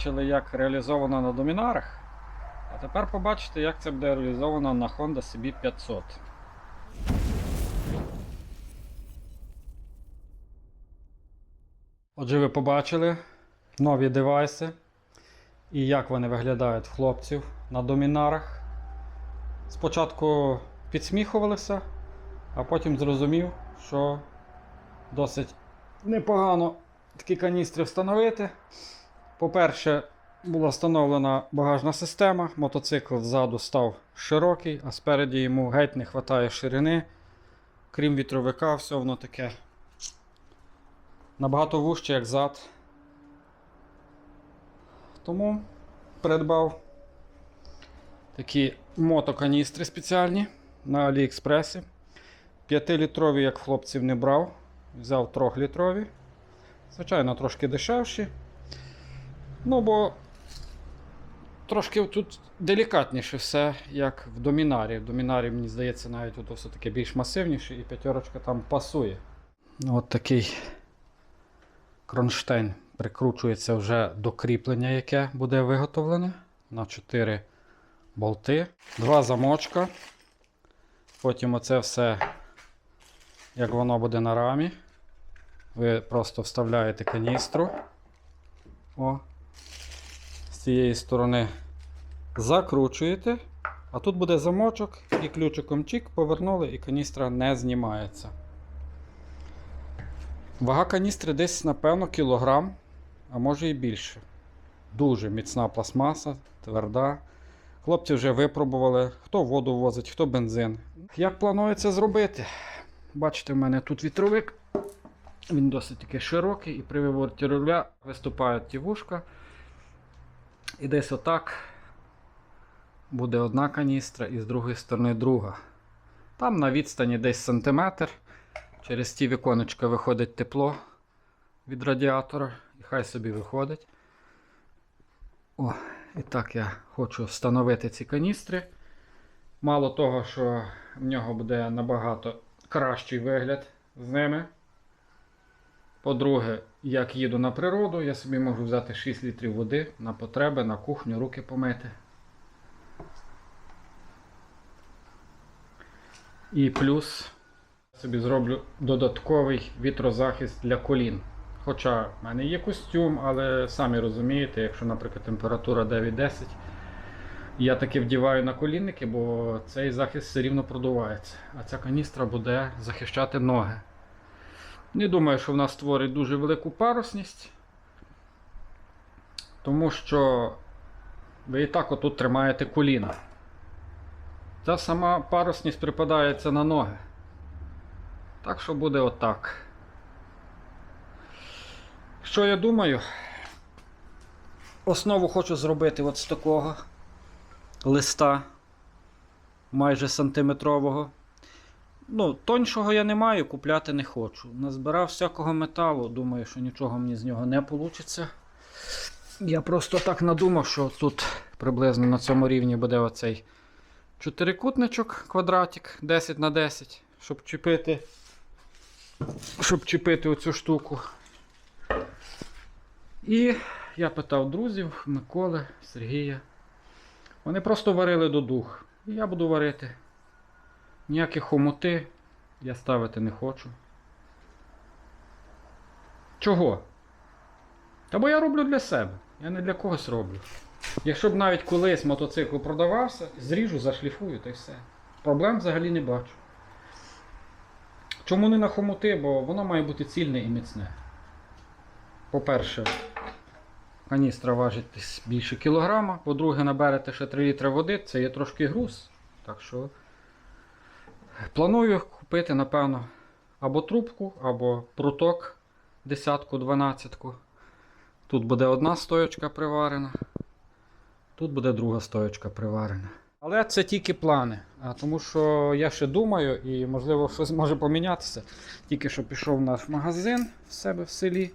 Це побачили, як реалізовано на домінарах. А тепер побачите, як це буде реалізовано на Honda CB500. Отже, ви побачили нові девайси і як вони виглядають в хлопців на домінарах. Спочатку підсміхувалися, а потім зрозумів, що досить непогано такі каністри встановити. По-перше, була встановлена багажна система, мотоцикл ззаду став широкий, а спереді йому геть не вистачає ширини. Крім вітровика, все воно таке набагато вужче, як зад. Тому придбав такі мотоканістри спеціальні на Аліекспресі. 5-літрові, як хлопців, не брав. Взяв 3-літрові. Звичайно, трошки дешевші. Ну, бо трошки тут делікатніше все, як в домінарі. В домінарі, мені здається, навіть ото все таке більш масивніше і п'ятерочка там пасує. Ну, От такий кронштейн прикручується вже до кріплення, яке буде виготовлене на 4 болти, два замочка. Потім оце все, як воно буде на рамі. Ви просто вставляєте каністру. О. З цієї сторони закручуєте, а тут буде замочок і ключиком чик повернули, і каністра не знімається. Вага каністри десь, напевно, кілограм, а може і більше. Дуже міцна пластмаса, тверда. Хлопці вже випробували, хто воду возить, хто бензин. Як планується зробити? Бачите, в мене тут вітровик. Він досить таки широкий і при вивороті руля виступають ті вушка. І десь отак буде одна каністра і з другої сторони друга. Там на відстані десь сантиметр. Через ті віконечка виходить тепло від радіатора. І хай собі виходить. О, і так я хочу встановити ці каністри. Мало того, що в нього буде набагато кращий вигляд з ними. По-друге, як їду на природу, я собі можу взяти 6 літрів води на потреби, на кухню, руки помити. І плюс собі зроблю додатковий вітрозахист для колін. Хоча в мене є костюм, але самі розумієте, якщо, наприклад, температура 9-10, я таки вдіваю на колінники, бо цей захист все рівно продувається. А ця каністра буде захищати ноги. Не думаю, що вона створить дуже велику парусність, тому що ви і так отут тримаєте коліна. Ця сама парусність припадається на ноги. Так що буде отак. Що я думаю? Основу хочу зробити от з такого листа майже сантиметрового. Ну, тоншого я не маю, купляти не хочу. Назбирав всякого металу, думаю, що нічого мені з нього не вийде. Я просто так надумав, що тут приблизно на цьому рівні буде оцей чотирикутничок, квадратик 10 на 10, щоб чіпити, щоб чіпити оцю штуку. І я питав друзів Миколи, Сергія. Вони просто варили до дух. І я буду варити. Ніякі хомути я ставити не хочу. Чого? Та бо я роблю для себе. Я не для когось роблю. Якщо б навіть колись мотоцикл продавався, зріжу, зашліфую та й все. Проблем взагалі не бачу. Чому не на хомути? Бо воно має бути цільне і міцне. По-перше, каністра важить більше кілограма. По-друге, наберете ще 3 літри води, це є трошки груз. Так що планую купити, напевно, або трубку, або пруток десятку, дванадцятку. Тут буде одна стоячка приварена, тут буде друга стоячка приварена. Але це тільки плани. Тому що я ще думаю, і можливо щось може помінятися. Тільки що пішов в наш магазин в себе в селі,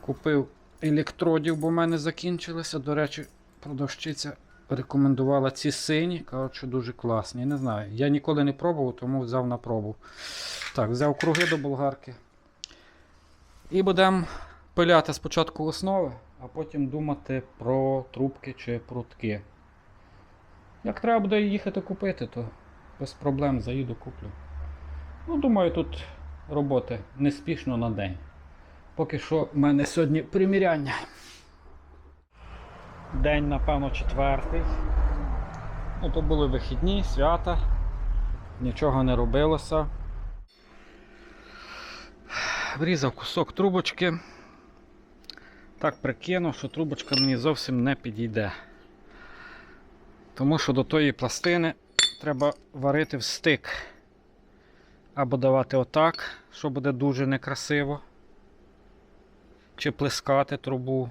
купив електродів, бо в мене закінчилися. До речі, продавщиця рекомендувала ці сині, кажуть, що дуже класні. Не знаю. Я ніколи не пробував, тому взяв на пробу. Так, взяв круги до болгарки. І будемо пиляти спочатку основи, а потім думати про трубки чи прутки. Як треба буде їхати купити, то без проблем заїду куплю. Ну, думаю, тут роботи неспішно на день. Поки що в мене сьогодні приміряння. День, напевно, четвертий. Ну, то були вихідні, свята, нічого не робилося. Врізав кусок трубочки. Так прикинув, що трубочка мені зовсім не підійде. Тому що до тої пластини треба варити в стик. Або давати отак, що буде дуже некрасиво. Чи плескати трубу.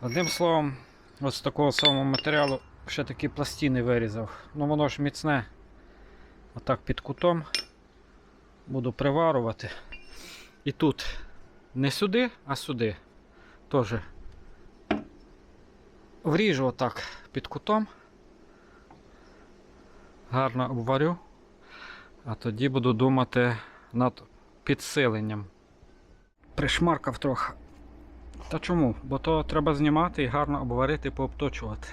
Одним словом, от з такого самого матеріалу ще такі пластини вирізав. Ну воно ж міцне. Отак під кутом буду приварувати. І тут не сюди, а сюди. Теж вріжу отак під кутом. Гарно обварю. А тоді буду думати над підсиленням. Пришмаркав трохи. Та чому? Бо то треба знімати і гарно обварити, пообточувати.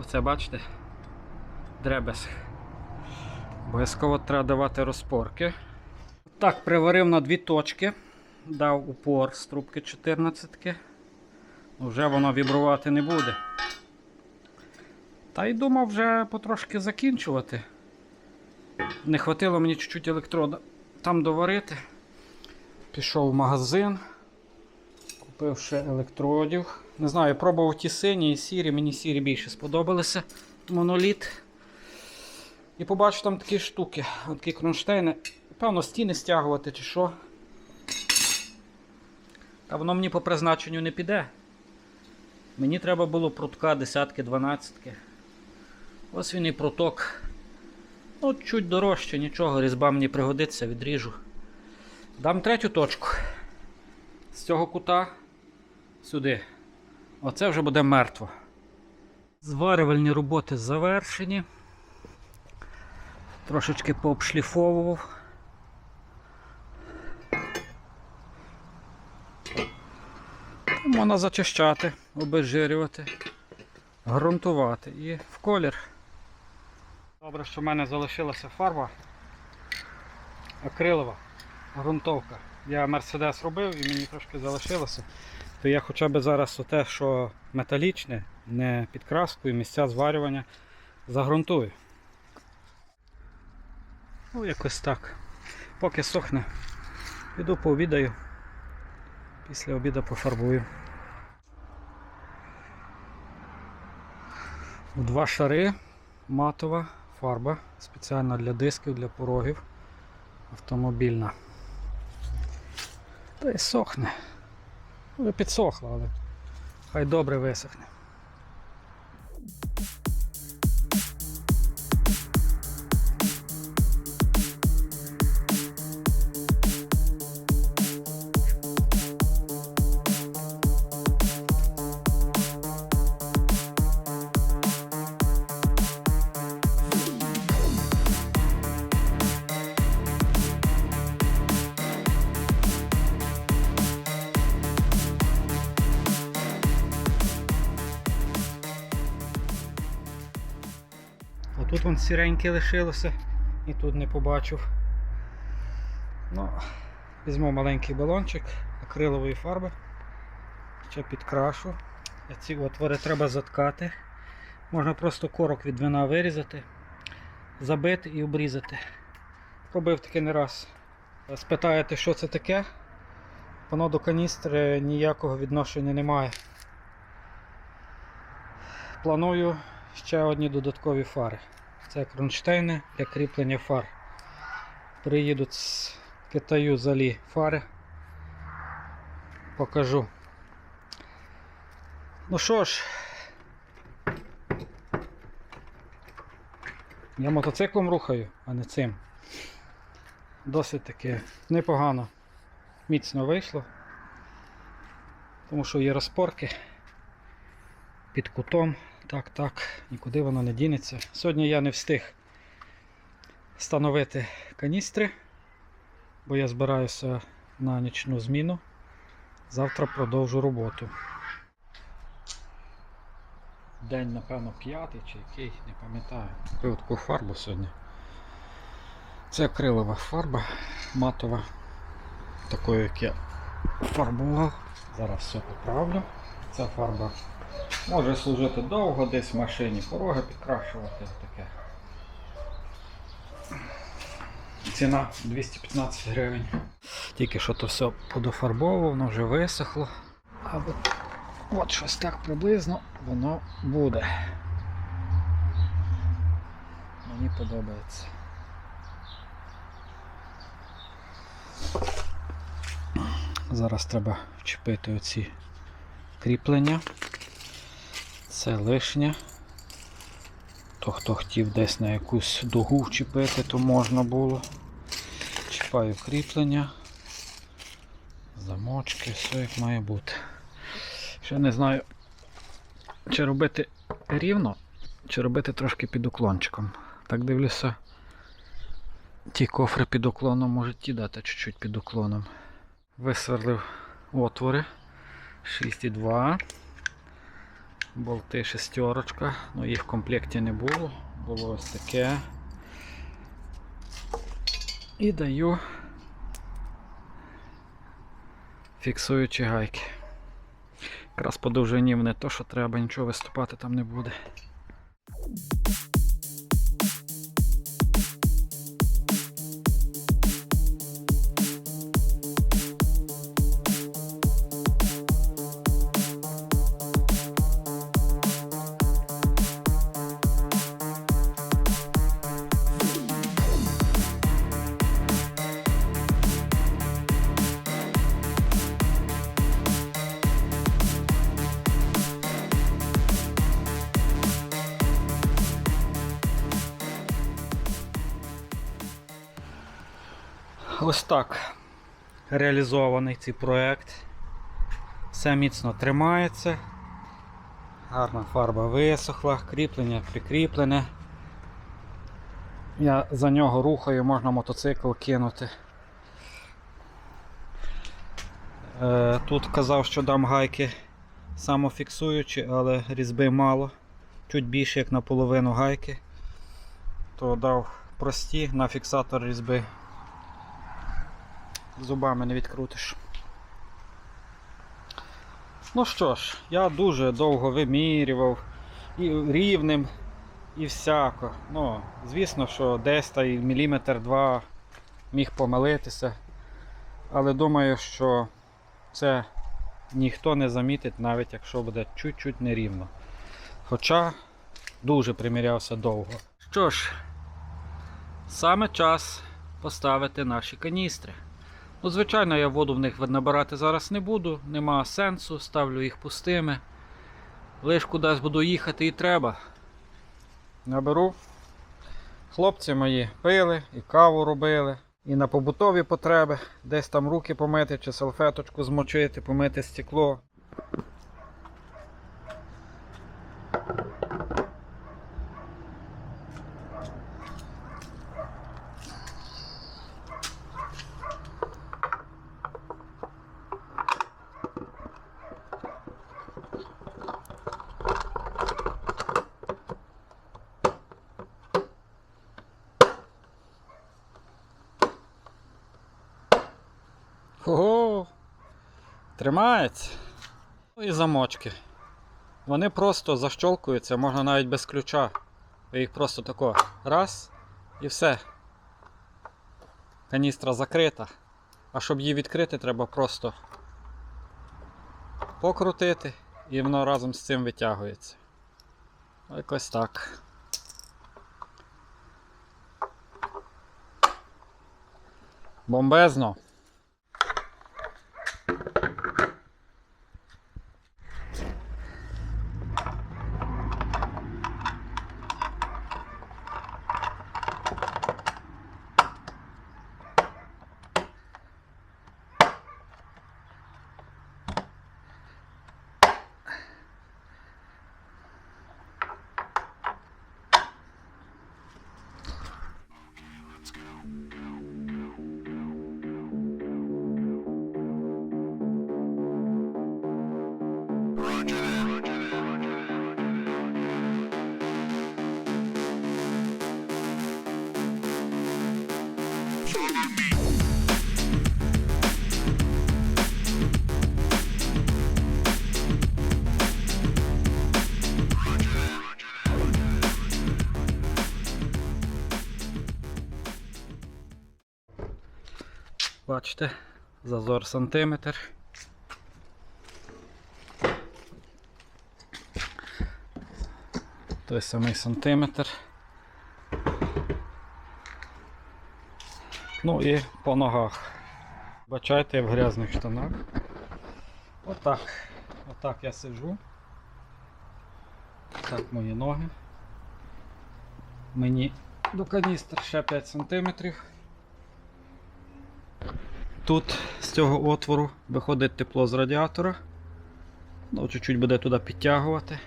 Оце бачите? Дребес. Обов'язково треба давати розпорки. Так, приварив на дві точки. Дав упор з трубки 14. Вже воно вібрувати не буде. Та й думав вже потрошки закінчувати. Не хватило мені чуть-чуть електрода там доварити. Пішов в магазин, купив ще електродів. Не знаю, пробував ті сині і сірі, мені сірі більше сподобалися. Моноліт. І побачив там такі штуки, такі кронштейни. Певно, стіни стягувати чи що. Та воно мені по призначенню не піде. Мені треба було прутка десятки, дванадцятки. Ось він і пруток. Ну, чуть дорожче, нічого, різьба мені пригодиться, відріжу. Дам третю точку. З цього кута сюди. Оце вже буде мертво. Зварювальні роботи завершені. Трошечки пообшліфовував. Можна зачищати, обезжирювати, ґрунтувати і в колір. Добре, що в мене залишилася фарба акрилова, ґрунтовка. Я Мерседес робив і мені трошки залишилося. То я хоча б зараз те, що металічне, не підкраскою, місця зварювання загрунтую. Ну, якось так. Поки сохне, піду пообідаю. Після обіду пофарбую. Два шари матова фарба спеціально для дисків, для порогів автомобільна. Та й сохне. Вже підсохла, але хай добре висохне. Тут сіреньке лишилося і тут не побачив. Ну, візьму маленький балончик акрилової фарби. Ще підкрашу. Ці отвори треба заткати. Можна просто корок від вина вирізати, забити і обрізати. Робив таке не раз. Спитаєте, що це таке? Воно до каністри ніякого відношення не має. Планую ще одні додаткові фари. Це кронштейни для кріплення фар. Приїдуть з Китаю залі фари. Покажу. Ну що ж, я мотоциклом рухаю, а не цим. Досить таки непогано, міцно вийшло, тому що є розпорки під кутом. Так, так, нікуди воно не дінеться. Сьогодні я не встиг встановити каністри, бо я збираюся на нічну зміну. Завтра продовжу роботу. День, напевно, п'ятий чи який, не пам'ятаю. Купив таку фарбу сьогодні. Це акрилова фарба матова. Такою, як я фарбував. Зараз все поправлю. Ця фарба може служити довго, десь в машині пороги підкрашувати таке. Ціна 215 гривень. Тільки що то все подофарбовував, воно вже висохло. А от, от щось так приблизно воно буде. Мені подобається. Зараз треба вчепити оці кріплення. Це лишнє. То хто хотів десь на якусь дугу вчепити, то можна було. Чіпаю кріплення, замочки, все як має бути. Ще не знаю, чи робити рівно, чи робити трошки під уклончиком. Так дивлюся, ті кофри під уклоном можуть ті дати чуть-чуть під уклоном. Висверлив отвори 6,2. Болти шестерочка, ну їх в комплекті не було, було ось таке. І даю фіксуючі гайки. Якраз по довжині не то, що треба, нічого виступати там не буде. Ось так реалізований цей проект. Все міцно тримається. Гарна фарба висохла, кріплення прикріплене. Я за нього рухаю, можна мотоцикл кинути. Е, Тут казав, що дам гайки самофіксуючі, але різьби мало. Чуть більше, як наполовину гайки. То дав прості на фіксатор різьби зубами не відкрутиш. Ну що ж, я дуже довго вимірював і рівнем, і всяко. Ну, звісно, що десь та й міліметр два міг помилитися. Але думаю, що це ніхто не замітить, навіть якщо буде чуть-чуть нерівно. Хоча дуже примірявся довго. Що ж, саме час поставити наші каністри. Ну, звичайно, я воду в них набирати зараз не буду, нема сенсу, ставлю їх пустими. Лиш кудись буду їхати і треба. Наберу. Хлопці мої пили і каву робили, і на побутові потреби, десь там руки помити чи салфеточку змочити, помити стекло. Тримається. Ну і замочки. Вони просто защолкуються, можна навіть без ключа. Ви їх просто тако раз і все. Каністра закрита. А щоб її відкрити, треба просто покрутити і воно разом з цим витягується. Якось так. Бомбезно. Let's go. Зазор сантиметр. Той самий сантиметр. Ну і по ногах. Бачайте, я в грязних штанах. Отак. Отак я сиджу. Так мої ноги. Мені до каністр ще 5 сантиметрів. Тут з цього отвору виходить тепло з радіатора. Ну, чуть-чуть буде туди підтягувати.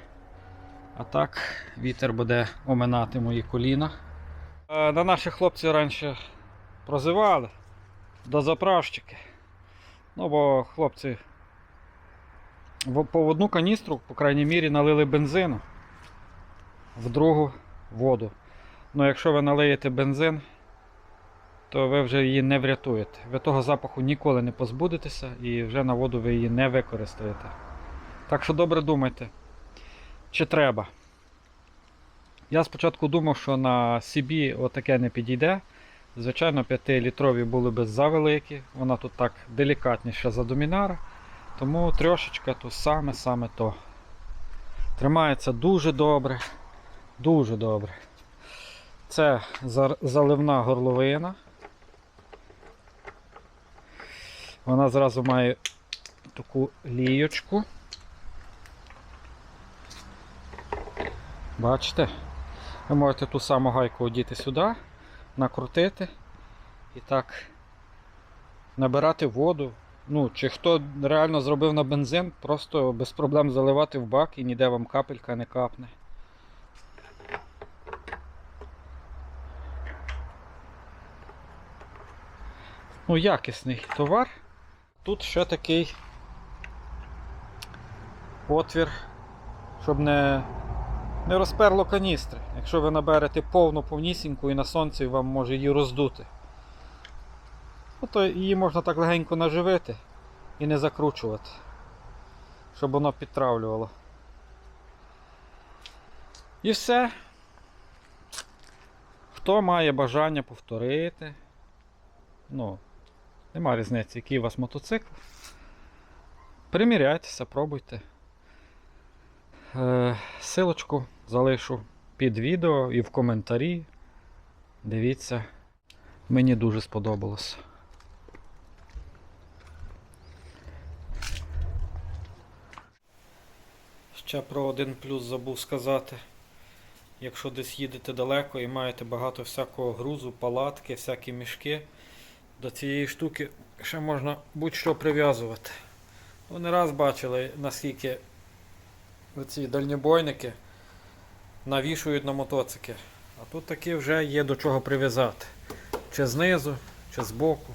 А так, вітер буде оминати мої коліна. Е, На наших хлопців раніше прозивали до заправщики. Ну, бо хлопці по одну каністру, по крайній мірі, налили бензину, в другу воду. Ну, якщо ви налиєте бензин, то ви вже її не врятуєте. Ви того запаху ніколи не позбудетеся і вже на воду ви її не використаєте. Так що добре думайте, чи треба. Я спочатку думав, що на CB отаке не підійде. Звичайно, 5-літрові були б завеликі, вона тут так делікатніша за домінара. Тому трошечка то саме-саме то. Тримається дуже добре. Дуже добре. Це заливна горловина. Вона зразу має таку лієчку. Бачите? Ви можете ту саму гайку одіти сюди, накрутити і так набирати воду. Ну, чи хто реально зробив на бензин, просто без проблем заливати в бак і ніде вам капелька не капне. Ну, якісний товар. Тут ще такий отвір, щоб не, не розперло каністри. Якщо ви наберете повну повнісіньку і на сонці вам може її роздути. Ну, то її можна так легенько наживити і не закручувати, щоб воно підтравлювало. І все. Хто має бажання повторити, ну, нема різниці, який у вас мотоцикл. Приміряйтеся, пробуйте. Е, силочку залишу під відео і в коментарі. Дивіться, мені дуже сподобалось. Ще про один плюс забув сказати. Якщо десь їдете далеко і маєте багато всякого грузу, палатки, всякі мішки, до цієї штуки ще можна будь-що прив'язувати. Не раз бачили, наскільки ці дальнобойники навішують на мотоцики. А тут таки вже є до чого прив'язати. Чи знизу, чи збоку.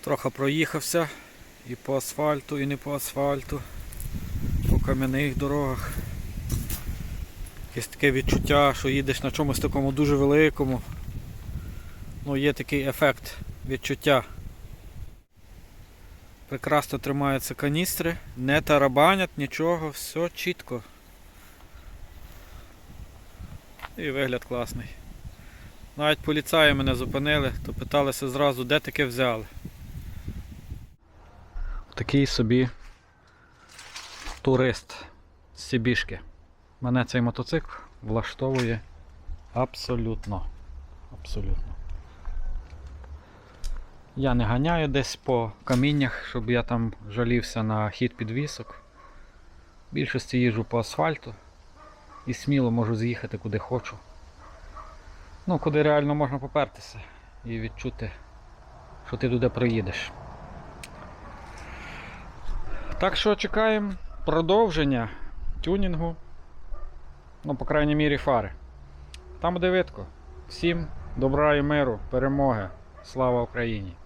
Трохи проїхався і по асфальту, і не по асфальту, по кам'яних дорогах. Якесь таке відчуття, що їдеш на чомусь такому дуже великому. Ну, є такий ефект відчуття. Прекрасно тримаються каністри, не тарабанять нічого, все чітко. І вигляд класний. Навіть поліцаї мене зупинили, то питалися зразу, де таке взяли. Такий собі турист з Сибішки. Мене цей мотоцикл влаштовує абсолютно. Абсолютно. Я не ганяю десь по каміннях, щоб я там жалівся на хід підвісок. Більшості їжджу по асфальту і сміло можу з'їхати куди хочу. Ну, куди реально можна попертися і відчути, що ти туди проїдеш. Так що чекаємо продовження тюнінгу. Ну, по крайній мірі, фари. Там буде видко. Всім добра і миру, перемоги. Слава Україні!